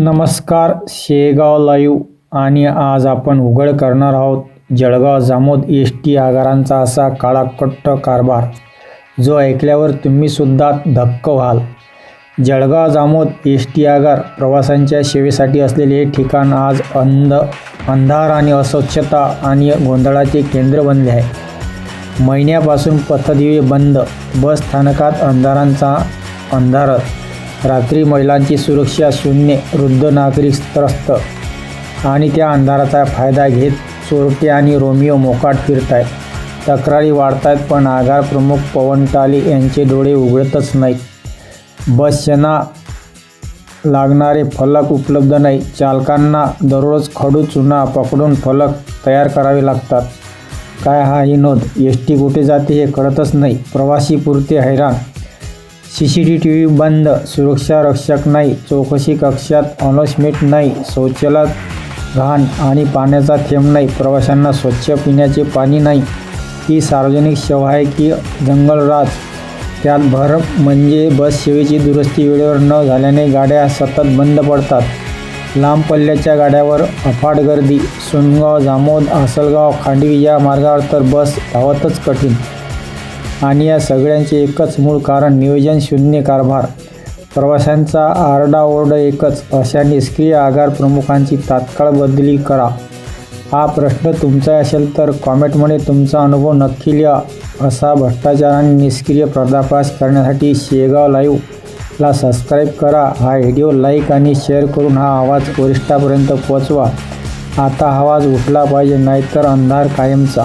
नमस्कार शेगाव लाईव्ह. आणि आज आपण उघड करणार आहोत जळगाव जामोद एस टी आगारांचा असा काळाकट्ट कारभार जो ऐकल्यावर तुम्हीसुद्धा धक्क व्हाल. जळगाव जामोद एस टी आगार प्रवाशांच्या सेवेसाठी असलेले हे ठिकाण आज अंध अंधार आणि अस्वच्छता आणि गोंधळाचे केंद्र बनले आहे. महिन्यापासून पथदिवे बंद बस स्थानकात अंधारांचा अंधारच. रात्री महिलांची सुरक्षा शून्य वृद्ध नागरिक त्रस्त. आणि त्या अंधाराचा फायदा घेत चोरटे आणि रोमिओ मोकाट फिरत आहेत तक्रारी वाढत आहेत पण आगार प्रमुख पवन टाले यांचे डोळे उघडतच नाहीत. बसना लागणारे फलक उपलब्ध नाही चालकांना दररोज खडू चुना पकडून फलक तयार करावे लागतात. काय हा ही नोंद? एस टी कुठे जाते हे कळतच नाही. प्रवासी पुरते हैराण C C T T V बंद सुरक्षा रक्षक नाही चौकशी कक्षात अनाउन्समेंट नाही शौचालयात घाण आणि पाण्याचा थेंब नाही प्रवाशांना स्वच्छ पिण्याचे पाणी नाही. ही सार्वजनिक सेवा आहे की जंगलराज त्यात भर म्हणजे बस सेवेची दुरुस्ती वेळेवर न झाल्याने गाड्या सतत बंद पडतात. लांब पल्ल्याच्या गाड्यावर अफाट गर्दी सोनगाव जामोद आसलगाव खांडवी या मार्गावर तर बस धावतच कठीण. आणि या सगळ्यांचे एकच मूळ कारण नियोजन शून्य कारभार. प्रवाशांचा आरडाओरडा एकच अशा निष्क्रिय आगार प्रमुखांची तात्काळ बदली करा. हा प्रश्न तुमचा असेल तर कॉमेंटमध्ये तुमचा अनुभव नक्की लिहा असा भ्रष्टाचार आणि निष्क्रिय पर्दाफाश करण्यासाठी शेगाव लाईव्हला सबस्क्राईब करा. हा व्हिडिओ लाईक आणि शेअर करून हा आवाज वरिष्ठापर्यंत पोचवा आता आवाज उठला पाहिजे नाहीतर अंधार कायमचा.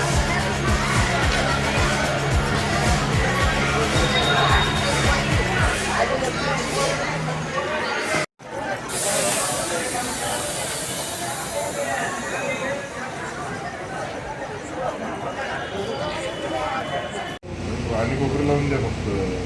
밀고 흐르는데 보스.